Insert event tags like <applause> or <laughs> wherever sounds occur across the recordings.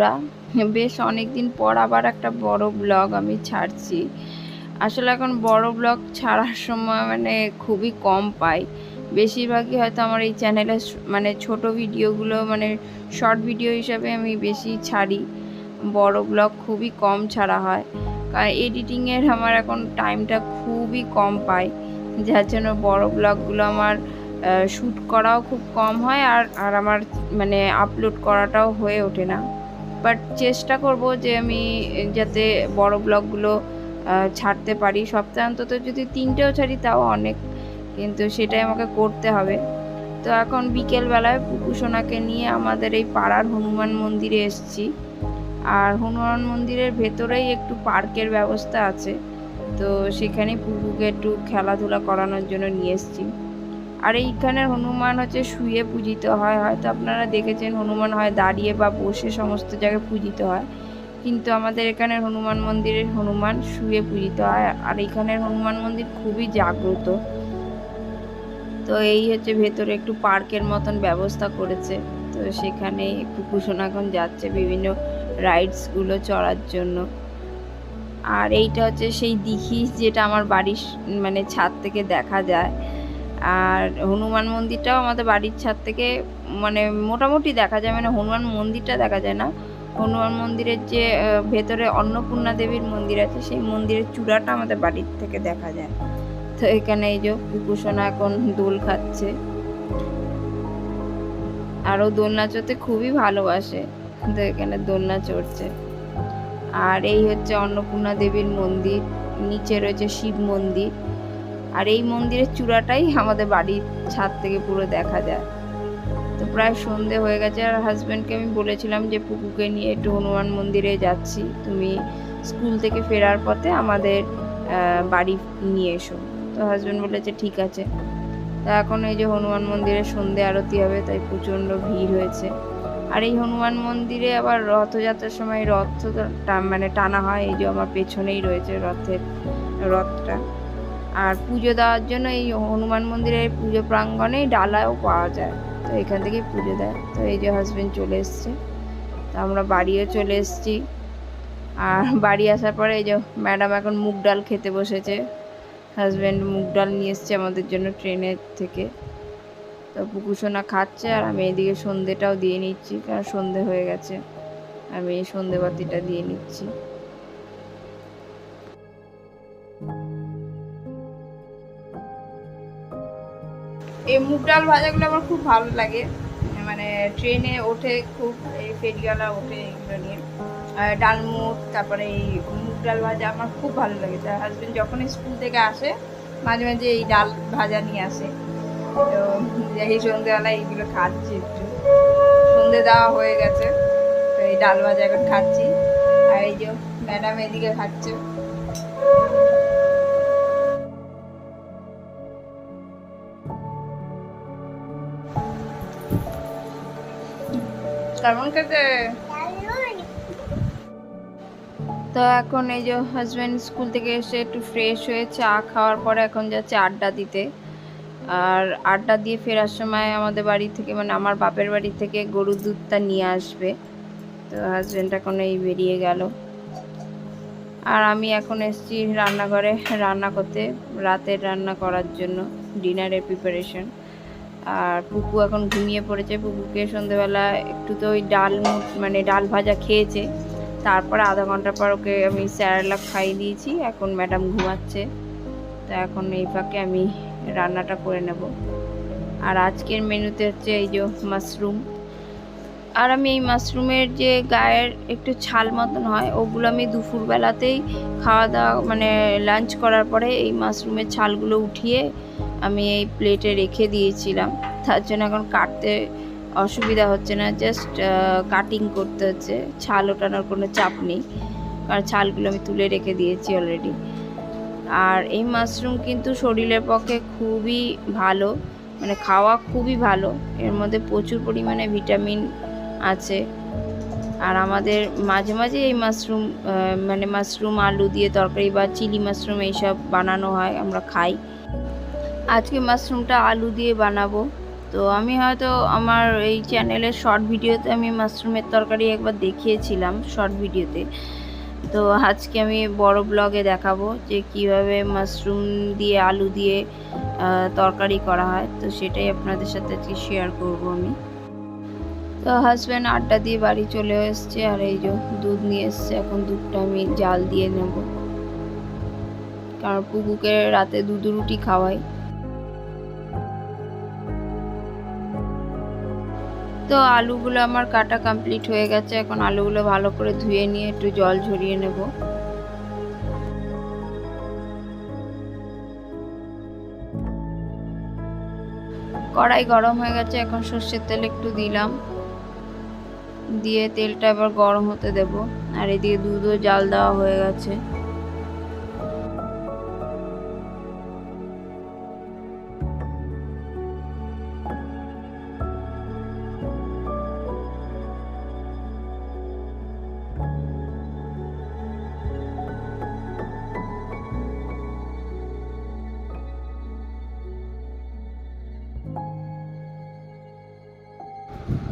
বন্ধুরা, বেশ অনেক দিন পর আবার একটা বড় ব্লগ আমি ছাড়ছি। আসলে এখন বড় ব্লগ ছাড়ার সময় মানে খুবই কম পাই। বেশিরভাগই হয়তো আমার এই চ্যানেলে মানে ছোট ভিডিওগুলো মানে শর্ট ভিডিও হিসাবে আমি বেশি ছাড়ি। বড় ব্লগ খুবই কম ছাড়া হয়। কারণ এডিটিংয়ের আমার এখন টাইমটা খুবই কম পাই। যার জন্য বড় ব্লগগুলো আমার শ্যুট করাও খুব কম হয় আর আর আমার মানে আপলোড করাটাও হয়ে ওঠে না। বাট চেষ্টা করব যে আমি যাতে বড় ব্লগগুলো ছাড়তে পারি। সপ্তাহে অন্তত যদি তিনটেও ছাড়ি তাও অনেক, কিন্তু সেটাই আমাকে করতে হবে। তো এখন বিকেলবেলায় পুকুসোনাকে নিয়ে আমাদের এই পাড়ার হনুমান মন্দিরে এসেছি। আর হনুমান মন্দিরের ভেতরেই একটু পার্কের ব্যবস্থা আছে। তো সেখানে পুকুকে একটু খেলাধুলা করানোর জন্য নিয়ে এসেছি। আর এইখানের হনুমান হচ্ছে শুয়ে পূজিত হয়। হয়তো আপনারা দেখেছেন হনুমান হয় দাঁড়িয়ে বা বসে সমস্ত জায়গায় পূজিত হয়। কিন্তু আমাদের এখানের হনুমান মন্দিরের হনুমান শুয়ে পূজিত হয়। আর এখানের হনুমান মন্দির খুবই জাগ্রত। তো এই হচ্ছে ভেতরে একটু পার্কের মতন ব্যবস্থা করেছে। তো সেখানে একটু কুশন যাচ্ছে বিভিন্ন রাইডসগুলো চড়ার জন্য। আর এইটা হচ্ছে সেই দিঘি যেটা আমার বাড়ির মানে ছাদ থেকে দেখা যায়। আর হনুমান মন্দিরটাও আমাদের বাড়ির ছাদ থেকে মানে মোটামুটি দেখা যায় মানে হনুমান মন্দিরটা দেখা যায় না। হনুমান মন্দিরের যে ভেতরে অন্নপূর্ণা দেবীর মন্দির আছে, সেই মন্দিরের চূড়াটা আমাদের বাড়ির থেকে দেখা যায়। তো এখানে এই যে কুকুসোনা এখন দোল খাচ্ছে। আরও দোলনা চড়তে খুবই ভালোবাসে। তো এখানে দোলনা চড়ছে। আর এই হচ্ছে অন্নপূর্ণা দেবীর মন্দির, নিচে রয়েছে শিব মন্দির। আর এই মন্দিরের চূড়াটাই আমাদের বাড়ির ছাদ থেকে পুরো দেখা যায়। তো প্রায় সন্ধে হয়ে গেছে আর হাজব্যান্ডকে আমি বলেছিলাম যে পুকুকে নিয়ে একটু হনুমান মন্দিরে যাচ্ছি। তুমি স্কুল থেকে ফেরার পথে আমাদের বাড়ি নিয়ে এসো। তো হাজব্যান্ড বলেছে ঠিক আছে। তা এখন এই যে হনুমান মন্দিরে সন্ধে আরতি হবে, তাই প্রচণ্ড ভিড় হয়েছে। আর এই হনুমান মন্দিরে আবার রথযাত্রার সময় রথ মানে টানা হয়, এই যে আমার পেছনেই রয়েছে রথের রথটা। আর পুজো দেওয়ার জন্য এই হনুমান মন্দিরের পুজো প্রাঙ্গণেই ডালাও পাওয়া যায়। তো এখান থেকেই পুজো দেয়। তো এই যে হাজব্যান্ড চলে এসছে। তো আমরা বাড়িও চলে এসেছি। আর বাড়ি আসার পরে এই যে ম্যাডাম এখন মুগ ডাল খেতে বসেছে। হাজব্যান্ড মুগ ডাল নিয়ে এসছে আমাদের জন্য ট্রেনের থেকে। তো পুকুসোনা খাচ্ছে আর আমি এদিকে সন্ধেটাও দিয়ে নিচ্ছি। কারণ সন্ধে হয়ে গেছে। আমি এই সন্ধে বাতিটা দিয়ে নিচ্ছি। এই মুগ ডাল ভাজাগুলো আমার খুব ভালো লাগে। মানে ট্রেনে ওঠে খুব, এই ফেরিওয়ালা ওঠে এগুলো নিয়ে। ডালমুট তারপরে এই মুগ ডাল ভাজা আমার খুব ভালো লাগে। তার হাজব্যান্ড যখন স্কুল থেকে আসে, মাঝে মাঝে এই ডাল ভাজা নিয়ে আসে। তো এই সন্ধ্যেবেলা এইগুলো খাচ্ছি একটু। সন্ধে দেওয়া হয়ে গেছে, তো এই ডাল ভাজা এখন খাচ্ছি। আর এই যে ম্যাডাম এদিকে খাচ্ছে। তো এখন এই যে হাজব্যান্ড স্কুল থেকে এসে একটু ফ্রেশ হয়ে চা খাওয়ার পরে এখন যাচ্ছে আড্ডা দিতে। আর আড্ডা দিয়ে ফেরার সময় আমাদের বাড়ি থেকে মানে আমার বাপের বাড়ি থেকে গরুর দুধটা নিয়ে আসবে। তো হাজব্যান্ড এখন এই বেরিয়ে গেল। আর আমি এখন এসেছি রান্নাঘরে রান্না করতে, রাতের রান্না করার জন্য ডিনারের প্রিপারেশন আর পুকু এখন ঘুমিয়ে পড়েছে। পুকুকে সন্ধেবেলা একটু তো ওই ডাল মানে ডাল ভাজা খেয়েছে। তারপরে আধা ঘণ্টা পর ওকে আমি স্যারেলাক খাইয়ে দিয়েছি। এখন ম্যাডাম ঘুমাচ্ছে। তো এখন এই ফাঁকে আমি রান্নাটা করে নেব। আর আজকের মেনুতে হচ্ছে এই যে মাশরুম। আর আমি এই মাশরুমের যে গায়ের একটু ছাল মতন হয়, ওগুলো আমি দুপুরবেলাতেই খাওয়া দাওয়া মানে লাঞ্চ করার পরে এই মাশরুমের ছালগুলো উঠিয়ে আমি এই প্লেটে রেখে দিয়েছিলাম। তার জন্য এখন কাটতে অসুবিধা হচ্ছে না জাস্ট কাটিং করতে হচ্ছে। ছাল ওঠানোর কোনো চাপ নেই, কারণ ছালগুলো আমি তুলে রেখে দিয়েছি অলরেডি আর এই মাশরুম কিন্তু শরীরের পক্ষে খুবই ভালো মানে খাওয়া খুবই ভালো। এর মধ্যে প্রচুর পরিমাণে ভিটামিন আছে। আর আমাদের মাঝে মাঝে এই মাশরুম মানে মাশরুম আলু দিয়ে তরকারি বা চিলি মাশরুম এইসব বানানো হয়, আমরা খাই। আজকে মাশরুমটা আলু দিয়ে বানাবো। তো আমি হয়তো আমার এই চ্যানেলের শর্ট ভিডিওতে আমি মাশরুমের তরকারি একবার দেখিয়েছিলাম শর্ট ভিডিওতে। তো আজকে আমি বড় ব্লগে দেখাবো যে কীভাবে মাশরুম দিয়ে আলু দিয়ে তরকারি করা হয়। তো সেটাই আপনাদের সাথে আজকে শেয়ার করব আমি। তো হাজব্যান্ড আড্ডা দিয়ে বাড়ি চলে এসছে আর এই যে দুধ নিয়ে এসছে। এখন দুধটা আমি জাল দিয়ে নেব। কারণ পুকুকে রাতে দুধ রুটি খাওয়াই। তো আলুগুলো আমার কাটা কমপ্লিট হয়ে গেছে। এখন আলুগুলো ভালো করে ধুয়ে নিয়ে একটু জল ঝরিয়ে নেব। কড়াই গরম হয়ে গেছে, এখন সর্ষের তেল একটু দিলাম। দিয়ে তেলটা এবার গরম হতে দেব। আর এদিকে দুধও জাল দেওয়া হয়ে গেছে।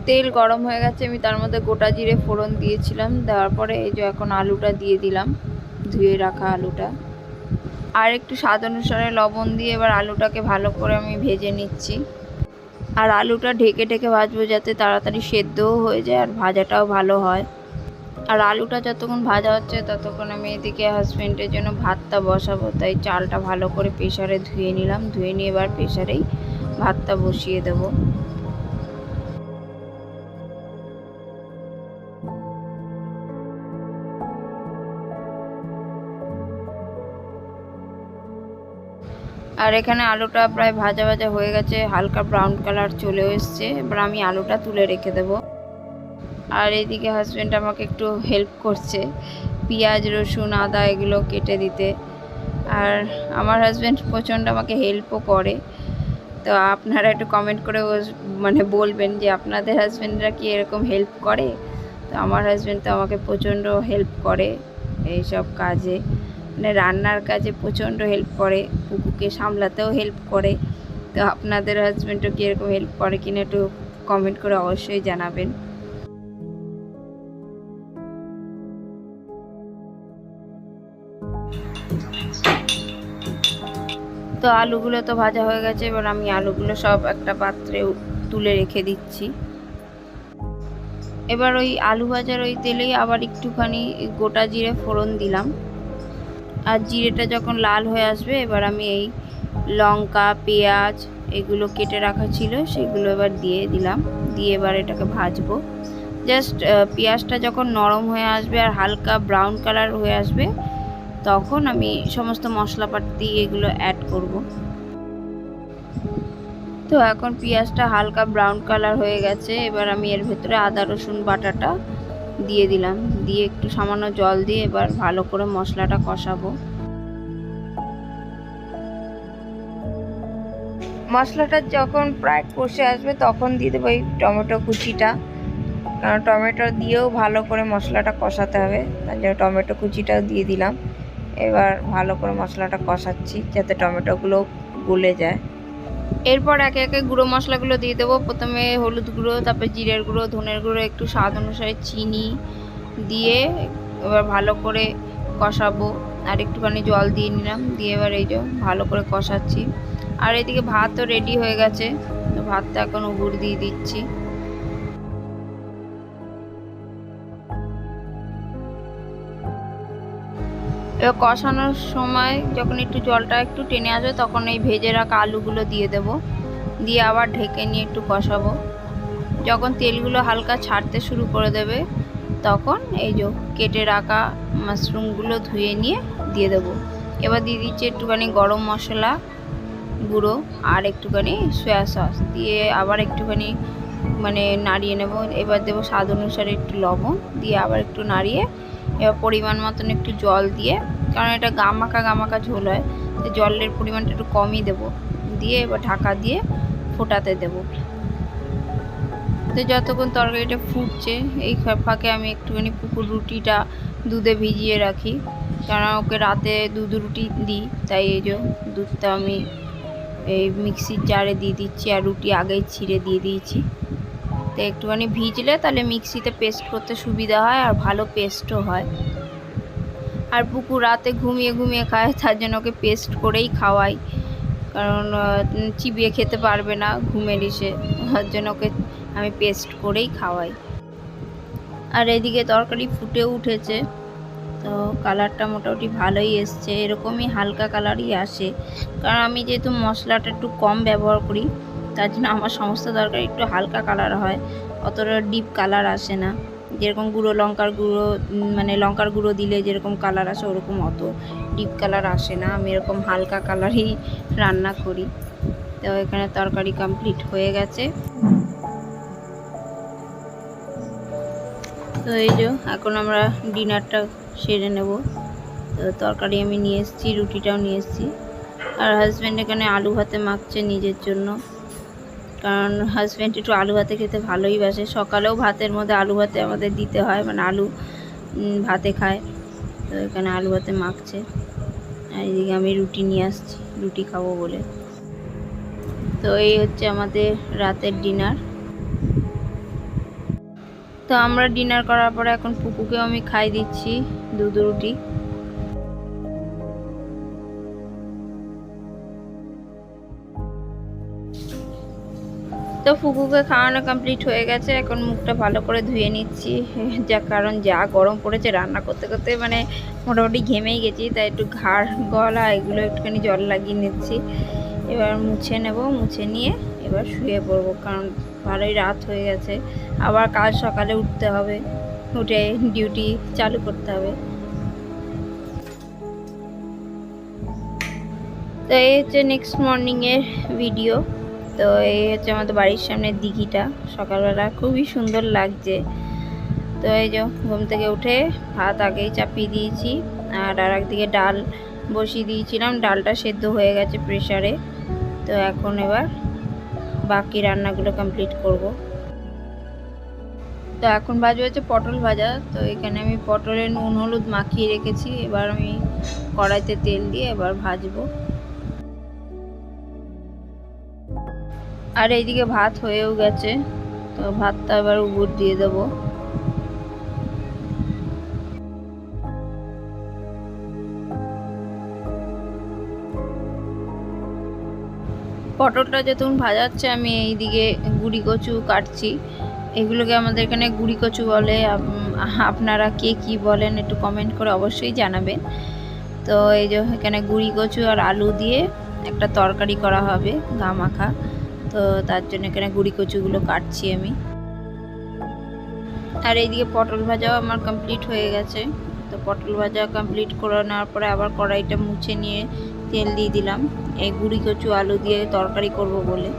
তেল গরম হয়ে গেছে, আমি তার মধ্যে গোটা জিরে ফোড়ন দিয়েছিলাম, দেওয়ার পরে এই যে এখন আলুটা দিয়ে দিলাম, ধুয়ে রাখা আলুটা। আর একটু স্বাদ অনুসারে লবণ দিয়ে এবার আলুটাকে ভালো করে আমি ভেজে নিচ্ছি। আর আলুটা ঢেকে ঢেকে ভাজবো যাতে তাড়াতাড়ি সেদ্ধও হয়ে যায় আর ভাজাটাও ভালো হয়। আর আলুটা যতক্ষণ ভাজা হচ্ছে ততক্ষণ আমি এদিকে হাজব্যান্ডের জন্য ভাতটা বসাবো, তাই চালটা ভালো করে প্রেশারে ধুয়ে নিলাম, ধুয়ে নিয়ে এবার প্রেশারেই ভাতটা বসিয়ে দেবো। আর এখানে আলুটা প্রায় ভাজা ভাজা হয়ে গেছে, হালকা ব্রাউন কালার চলে এসছে। এবার আমি আলুটা তুলে রেখে দেব। আর এইদিকে হাজব্যান্ড আমাকে একটু হেল্প করছে, পেঁয়াজ, রসুন, আদা এগুলো কেটে দিতে। আর আমার হাজব্যান্ড প্রচণ্ড আমাকে হেল্পও করে। তো আপনারা একটু কমেন্ট করে মানে বলবেন যে, আপনাদের হাজব্যান্ডরা কি এরকম হেল্প করে? তো আমার হাজব্যান্ড তো আমাকে প্রচণ্ড হেল্প করে এইসব কাজে। মানে রান্নার কাজে প্রচণ্ড হেল্প করে পুকুকে সামলাতেও হেল্প করে। তো আপনাদের হাজব্যান্ডও কি এরকম হেল্প করে কিনা একটু কমেন্ট করে অবশ্যই জানাবেন। তো আলুগুলো তো ভাজা হয়ে গেছে, এবার আমি আলুগুলো সব একটা পাত্রে তুলে রেখে দিচ্ছি। এবার ওই আলু ভাজার ওই তেলেই আবার একটুখানি গোটা জিরে ফোড়ন দিলাম। আর জিরেটা যখন লাল হয়ে আসবে, এবার আমি এই লঙ্কা, পেঁয়াজ এগুলো কেটে রাখা ছিল, সেগুলো এবার দিয়ে দিলাম। দিয়ে এবার এটাকে ভাজবো। জাস্ট পেঁয়াজটা যখন নরম হয়ে আসবে আর হালকা ব্রাউন কালার হয়ে আসবে, তখন আমি সমস্ত মশলাপাতি এগুলো অ্যাড করব। তো এখন পেঁয়াজটা হালকা ব্রাউন কালার হয়ে গেছে। এবার আমি এর ভেতরে আদা, রসুন, বাটাটা দিয়ে দিলাম। দিয়ে একটু সামান্য জল দিয়ে এবার ভালো করে মশলাটা কষাবো। মশলাটা যখন প্রায় কষে আসবে তখন দিয়ে দেবো এই টমেটো কুচিটা। কারণ টমেটো দিয়েও ভালো করে মশলাটা কষাতে হবে। তার জন্য টমেটো কুচিটাও দিয়ে দিলাম। এবার ভালো করে মশলাটা কষাচ্ছি যাতে টমেটোগুলো গলে যায়। এরপর একে একে গুঁড়ো মশলাগুলো দিয়ে দেবো। প্রথমে হলুদ গুঁড়ো, তারপরে জিরের গুঁড়ো, ধনের গুঁড়ো, একটু স্বাদ অনুসারে চিনি দিয়ে এবার ভালো করে কষাবো। আর একটুখানি জল দিয়ে নিলাম, দিয়ে এবার এই যে ভালো করে কষাচ্ছি। আর এদিকে ভাতও রেডি হয়ে গেছে ভাতটা এখন উগুর দিয়ে দিচ্ছি। এবার কষানোর সময় যখন একটু জলটা একটু টেনে আসবে, তখন এই ভেজে রাখা আলুগুলো দিয়ে দেব। দিয়ে আবার ঢেকে নিয়ে একটু কষাবো। যখন তেলগুলো হালকা ছাড়তে শুরু করে দেবে, তখন এই যে কেটে রাখা মাশরুমগুলো ধুয়ে নিয়ে দিয়ে দেবো। এবার দিয়ে দিচ্ছি একটুখানি গরম মশলা গুঁড়ো আর একটুখানি সয়া সস দিয়ে আবার একটুখানি মানে নাড়িয়ে নেব। এবার দেবো স্বাদ অনুসারে একটু লবণ। দিয়ে আবার একটু নাড়িয়ে এবার পরিমাণ মতন একটু জল দিয়ে, কারণ এটা গামাকা গামাকা ঝোল হয়, তো জলের পরিমাণটা একটু কমই দেবো। দিয়ে এবার ঢাকা দিয়ে ফোটাতে দেবো। তো যতক্ষণ তরকারিটা ফুটছে, এই ফাঁকে আমি একটুখানি পুকুর রুটিটা দুধে ভিজিয়ে রাখি। কারণ ওকে রাতে দুধ রুটি দিই, তাই এই যে দুধটা আমি এই মিক্সির জারে দিয়ে দিচ্ছি, আর রুটি আগেই ছিঁড়ে দিয়ে দিয়েছি। তো একটুখানি ভিজলে তাহলে মিক্সিতে পেস্ট করতে সুবিধা হয় আর ভালো পেস্টও হয়। আর পুকুর রাতে ঘুমিয়ে ঘুমিয়ে খায়, তার জন্য ওকে পেস্ট করেই খাওয়াই। কারণ চিবিয়ে খেতে পারবে না ঘুমের এসে, তার জন্য ওকে আমি পেস্ট করেই খাওয়াই। আর এদিকে তরকারি ফুটে উঠেছে, তো কালারটা মোটামুটি ভালোই এসছে, এরকমই হালকা কালারই আসে। কারণ আমি যেহেতু মশলাটা একটু কম ব্যবহার করি তার জন্য আমার সমস্ত তরকারি একটু হালকা কালার হয়। অতটা ডিপ কালার আসে না। যেরকম গুঁড়ো লঙ্কার গুঁড়ো মানে লঙ্কার গুঁড়ো দিলে যেরকম কালার আসে ওরকম অত ডিপ কালার আসে না। আমি এরকম হালকা কালারই রান্না করি। তো এখানে তরকারি কমপ্লিট হয়ে গেছে। তো এই যে এখন আমরা ডিনারটা সেরে নেব। তো তরকারি আমি নিয়ে এসেছি, রুটিটাও নিয়ে এসেছি। আর হাজব্যান্ড এখানে আলু ভাতে মাখছে নিজের জন্য। কারণ হাজব্যান্ড একটু আলু ভাতে খেতে ভালোই বাসে। সকালেও ভাতের মধ্যে আলু ভাতে আমাদের দিতে হয় মানে আলু ভাতে খায়। তো এখানে আলু ভাতে মাখছে। আর এদিকে আমি রুটি নিয়ে আসছি, রুটি খাব বলে। তো এই হচ্ছে আমাদের রাতের ডিনার তো আমরা ডিনার করার পরে এখন পুকুকেও আমি খাই দিচ্ছি, দুধ রুটি। তো ফুকুকে খাওয়ানো কমপ্লিট হয়ে গেছে, এখন মুখটা ভালো করে ধুয়ে নিচ্ছি। <laughs> যা কারণ যা গরম পড়েছে রান্না করতে করতে মানে মোটামুটি ঘেমেই গেছি, তাই একটু ঘাড়, গলা এগুলো একটুখানি জল লাগিয়ে নিচ্ছি। এবার মুছে নেব, মুছে নিয়ে এবার শুয়ে পড়ব, কারণ ভালোই রাত হয়ে গেছে। আবার কাল সকালে উঠতে হবে, উঠে ডিউটি চালু করতে হবে। তো এই হচ্ছে নেক্সট মর্নিংয়ের ভিডিও তো এই হচ্ছে আমাদের বাড়ির সামনের দিঘিটা। সকালবেলা খুবই সুন্দর লাগছে। তো এই যে ঘুম থেকে উঠে ভাত আগেই চাপিয়ে দিয়েছি, আর আর একদিকে ডাল বসিয়ে দিয়েছিলাম। ডালটা সেদ্ধ হয়ে গেছে প্রেসারে। তো এখন এবার বাকি রান্নাগুলো কমপ্লিট করব। তো এখন বাজে হচ্ছে পটল ভাজা। তো এখানে আমি পটলে নুন, হলুদ মাখিয়ে রেখেছি। এবার আমি কড়াইতে তেল দিয়ে এবার ভাজবো। আর এইদিকে ভাত হয়েও গেছে, তো ভাতটা এবার উপর দিয়ে দেবো। পটলটা যতক্ষণ ভাজাচ্ছে, আমি এইদিকে গুড়ি কচু কাটছি। এগুলোকে আমাদের এখানে গুড়ি কচু বলে আপনারা কে কি বলেন একটু কমেন্ট করে অবশ্যই জানাবেন। তো এই যে এখানে গুড়ি কচু আর আলু দিয়ে একটা তরকারি করা হবে গা মাখা তো তার জন্য এখানে গুড়ি কচুগুলো কাটছি আমি। আর এইদিকে পটল ভাজাও আমার কমপ্লিট হয়ে গেছে। তো পটল ভাজা কমপ্লিট করে নেওয়ার পরে আবার কড়াইটা মুছে নিয়ে তেল দিয়ে দিলাম। এই গুড়ি কচু আলু দিয়ে তরকারি করব বলে।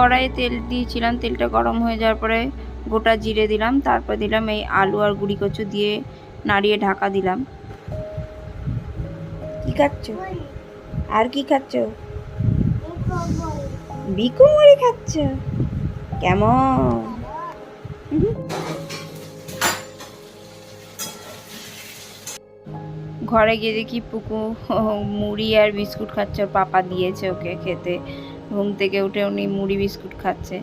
কড়াইয়ে তেল দিয়েছিলাম তেলটা গরম হয়ে যাওয়ার পরে গোটা জিরে দিলাম তারপর দিলাম এই আলু আর গুঁড়ি কচু দিয়ে নাড়িয়ে ঢাকা দিলাম। কি খাচ্ছ? আর কি খাচ্ছ? বিকু মুড়ি খাচ্ছ? কেমন? ঘরে গিয়ে দেখি পুকু মুড়ি আর বিস্কুট খাচ্ছে পাপা দিয়েছে ওকে খেতে। ঘুম থেকে উঠে উনি মুড়ি বিস্কুট খাচ্ছে।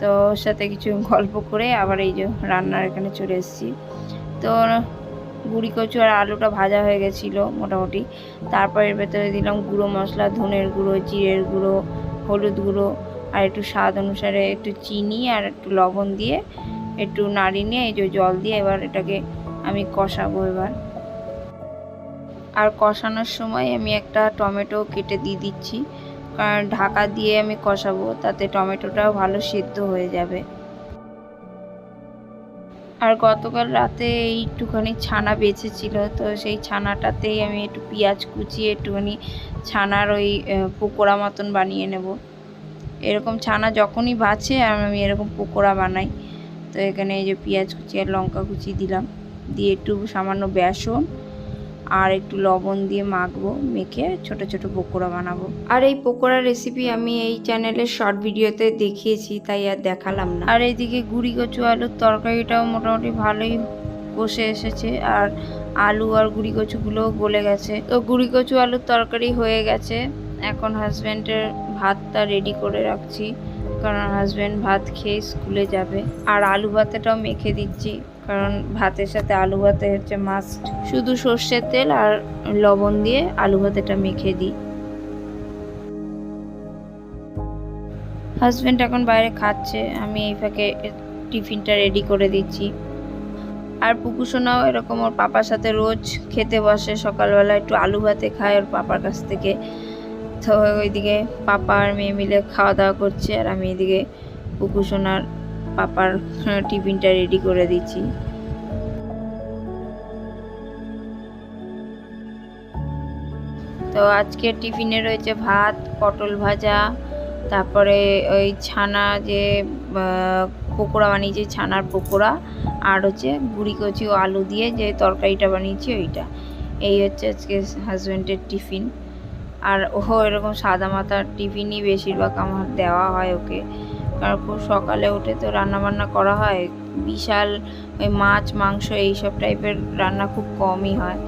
তো ওর সাথে কিছু গল্প করে আবার এই যে রান্নার এখানে চলে এসেছি। তো গুঁড়ি কচু আর আলুটা ভাজা হয়ে গেছিল মোটামুটি। তারপর এর ভেতরে দিলাম গুঁড়ো মশলা, ধনের গুঁড়ো, জিরের গুঁড়ো, হলুদ গুঁড়ো আর একটু স্বাদ অনুসারে একটু চিনি আর একটু লবণ দিয়ে একটু নাড়ি নিয়ে এই যে জল দিয়ে এবার এটাকে আমি কষাবো এবার। আর কষানোর সময় আমি একটা টমেটো কেটে দিয়ে দিচ্ছি। ঢাকা দিয়ে আমি কষাবো, তাতে টমেটোটাও ভালো সিদ্ধ হয়ে যাবে। আর গতকাল রাতে একটুখানি ছানা বেঁচেছিল, তো সেই ছানাটাতেই আমি একটু পেঁয়াজ কুচিয়ে একটুখানি ছানার ওই পকোড়া মতন বানিয়ে নেব। এরকম ছানা যখনই বাঁচে, আমি এরকম পকোড়া বানাই। তো এখানে এই যে পেঁয়াজ কুচি আর লঙ্কা কুচি দিলাম, দিয়ে একটু সামান্য বেসন আর একটু লবণ দিয়ে মাখবো, মেখে ছোট ছোট পকোড়া বানাবো। আর এই পকোড়া রেসিপি আমি এই চ্যানেলের শর্ট ভিডিওতে দেখিয়েছি, তাই আর দেখালাম না। আর এইদিকে গুড়ি কচু আলুর তরকারিটাও মোটামুটি ভালোই কষে এসেছে, আর আলু আর গুড়ি কচুগুলোও গলে গেছে। তো গুড়ি কচু আলুর তরকারি হয়ে গেছে। এখন হাজব্যান্ডের ভাতটা রেডি করে রাখছি, কারণ হাজব্যান্ড ভাত খেয়ে স্কুলে যাবে। আর আলু ভাতেটাও মেখে দিচ্ছি। কারণ ভাতের সাথে আলু ভাতে হচ্ছে মাস্ট শুধু সর্ষের তেল আর লবণ দিয়ে আলু ভাতেটা মেখে দিই। হাজব্যান্ড এখন বাইরে খাচ্ছে, আমি এই ফাঁকে টিফিনটা রেডি করে দিচ্ছি। আর পুকুসোনাও এরকম ওর পাপার সাথে রোজ খেতে বসে, সকালবেলা একটু আলু ভাতে খায় ওর পাপার কাছ থেকে। তো ওইদিকে পাপা আর মেয়ে মিলে খাওয়া দাওয়া করছে, আর আমি এদিকে পুকুসোনার পাপার টিফিনটা রেডি করে দিচ্ছি। তো আজকের টিফিনে রয়েছে ভাত, পটল ভাজা, তারপরে ওই ছানা যে পকোড়া বানিয়েছি, ছানার পকোড়া, আর হচ্ছে গুড়ি কচি ও আলু দিয়ে যে তরকারিটা বানিয়েছি ওইটা। এই হচ্ছে আজকে হাজব্যান্ডের টিফিন। আর ও এরকম সাদা মাথার টিফিনই বেশিরভাগ আমার দেওয়া হয় ওকে। খুব সকালে উঠে তো রান্নাবান্না করা হয়। বিশাল ওই মাছ, মাংস এইসব টাইপের রান্না খুব কমই হয়।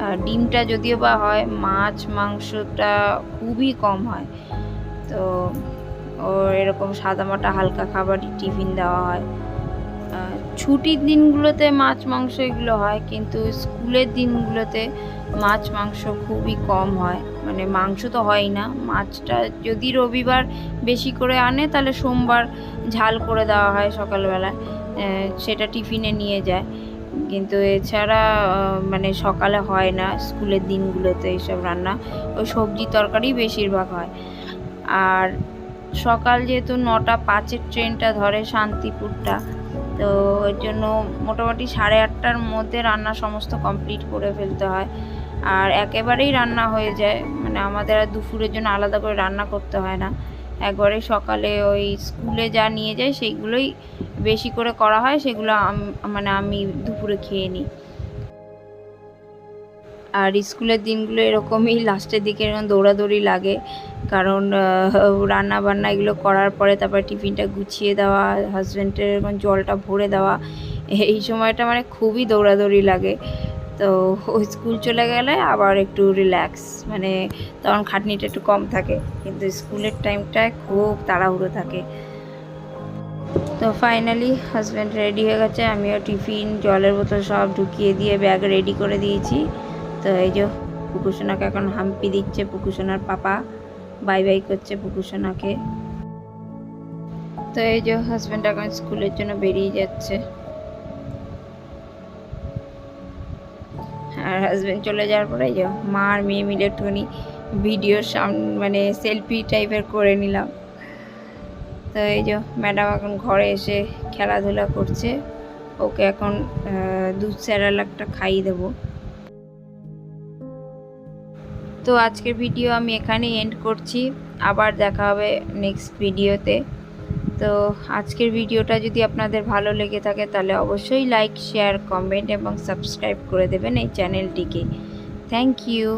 আর ডিমটা যদিও বা হয়, মাছ, মাংসটা খুবই কম হয়। তো ও এরকম সাদামাটা হালকা খাবারই টিফিন দেওয়া হয়। ছুটির দিনগুলোতে মাছ, মাংস এগুলো হয়, কিন্তু স্কুলের দিনগুলোতে মাছ, মাংস খুবই কম হয়। মানে মাংস তো হয় না। মাছটা যদি রবিবার বেশি করে আনে, তাহলে সোমবার ঝাল করে দেওয়া হয় সকালবেলায়। সেটা টিফিনে নিয়ে যায়। কিন্তু এছাড়া মানে সকালে হয় না স্কুলের দিনগুলোতে এইসব রান্না। ওই সবজি তরকারি বেশিরভাগ হয়। আর সকাল যেহেতু নটা, পাঁচের ট্রেনটা ধরে শান্তিপুরটা তো ওই জন্য মোটামুটি সাড়ে আটটার মধ্যে রান্না সমস্ত কমপ্লিট করে ফেলতে হয়। আর একেবারেই রান্না হয়ে যায় মানে আমাদের আর দুপুরের জন্য আলাদা করে রান্না করতে হয় না। একবারে সকালে ওই স্কুলে যা নিয়ে যায় সেইগুলোই বেশি করে করা হয়, সেগুলো মানে আমি দুপুরে খেয়ে নিই। আর স্কুলের দিনগুলো এরকমই লাস্টের দিকে এরকম দৌড়াদৌড়ি লাগে। কারণ রান্না বান্না এগুলো করার পরে তারপরে টিফিনটা গুছিয়ে দেওয়া হাজব্যান্ডের এরকম জলটা ভরে দেওয়া, এই সময়টা মানে খুবই দৌড়াদৌড়ি লাগে। তো ওই স্কুল চলে গেলে আবার একটু রিল্যাক্স মানে তখন খাটনিটা একটু কম থাকে, কিন্তু স্কুলের টাইমটায় খুব তাড়াহুড়ো থাকে। তো ফাইনালি হাজব্যান্ড রেডি হয়ে গেছে, আমিও টিফিন, জলের বোতল সব ঢুকিয়ে দিয়ে ব্যাগ রেডি করে দিয়েছি। তো এই যে পুকুসোনাকে এখন হাম্পি দিচ্ছে পুকুসোনার পাপা। বাই বাই করছে পুকুসোনাকে তো এই যে হাজব্যান্ড এখন স্কুলের জন্য বেরিয়ে যাচ্ছে। আর হাজব্যান্ড চলে যাওয়ার পরে এই যে মা আর মেয়ে মিলে একটুখানি ভিডিওর সামনে মানে সেলফি টাইপের করে নিলাম। তো এই যে ম্যাডাম এখন ঘরে এসে খেলাধুলা করছে। ওকে এখন দুধ স্যারালাকটা খাইয়ে দেবো। তো আজকের ভিডিও আমি এখানেই এন্ড করছি। আবার দেখা হবে নেক্সট ভিডিওতে তো। আজকের ভিডিওটা যদি আপনাদের ভালো লেগে থাকে, তাহলে অবশ্যই লাইক শেয়ার কমেন্ট এবং সাবস্ক্রাইব করে দেবেন এই চ্যানেলটিকে থ্যাংক ইউ